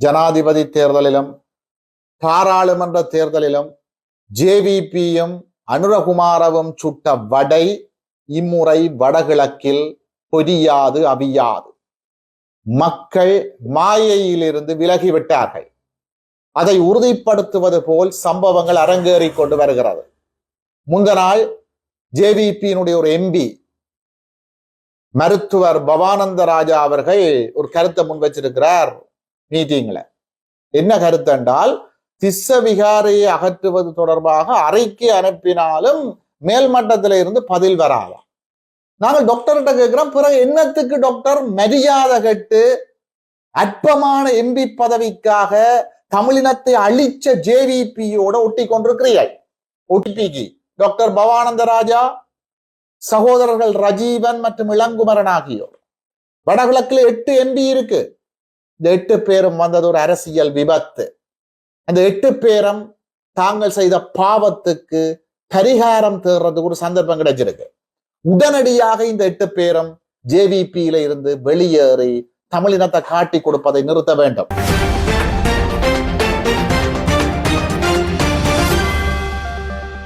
ஜனாதிபதி தேர்தலிலும் பாராளுமன்ற தேர்தலிலும் ஜேவிபியும் அனுரகுமாரவும் சுட்ட வடை இம்முறை வடகிழக்கில் பொரியாது அவியாது. மக்கள் மாயையிலிருந்து விலகிவிட்டார்கள். அதை உறுதிப்படுத்துவது போல் சம்பவங்கள் அரங்கேறி கொண்டு வருகிறது. முந்த நாள் ஜேவிபியினுடைய ஒரு எம்பி மருத்துவர் பவானந்த ராஜா அவர்கள் ஒரு கருத்தை முன் வச்சிருக்கிறார். மீட்டிங்ல என்ன கருத்து என்றால் திஸ்ஸ விகாரையை அகற்றுவது தொடர்பாக அறிக்கை அனுப்பினாலும் மேல்மட்டத்தில இருந்து பதில் வராதா நாங்கள் டாக்டர்கிட்ட கேட்கிறோம் பிறகு என்னத்துக்கு டாக்டர் மரியாதை கட்டு அற்பமான எம்பி பதவிக்காக தமிழினத்தை அழிச்ச ஜேவிபியோட ஒட்டி கொண்டிருக்கிறீர்கள் ஒட்டிபிக்கு டாக்டர் பவானந்த ராஜா சகோதரர்கள் ரஜீவன் மற்றும் இளங்குமரன் ஆகியோர். வடகிழக்குல எட்டு எம்பி இருக்கு. இந்த எட்டு பேரும் வந்தது ஒரு அரசியல் விபத்து. அந்த எட்டு பேரும் தாங்கள் செய்த பாவத்துக்கு பரிகாரம் தேடுறதுக்கு ஒரு சந்தர்ப்பம் கிடைச்சிருக்கு. உடனடியாக இந்த எட்டு பேரும் ஜேவிபியில இருந்து வெளியேறி தமிழினத்தை காட்டி கொடுப்பதை நிறுத்த வேண்டும்.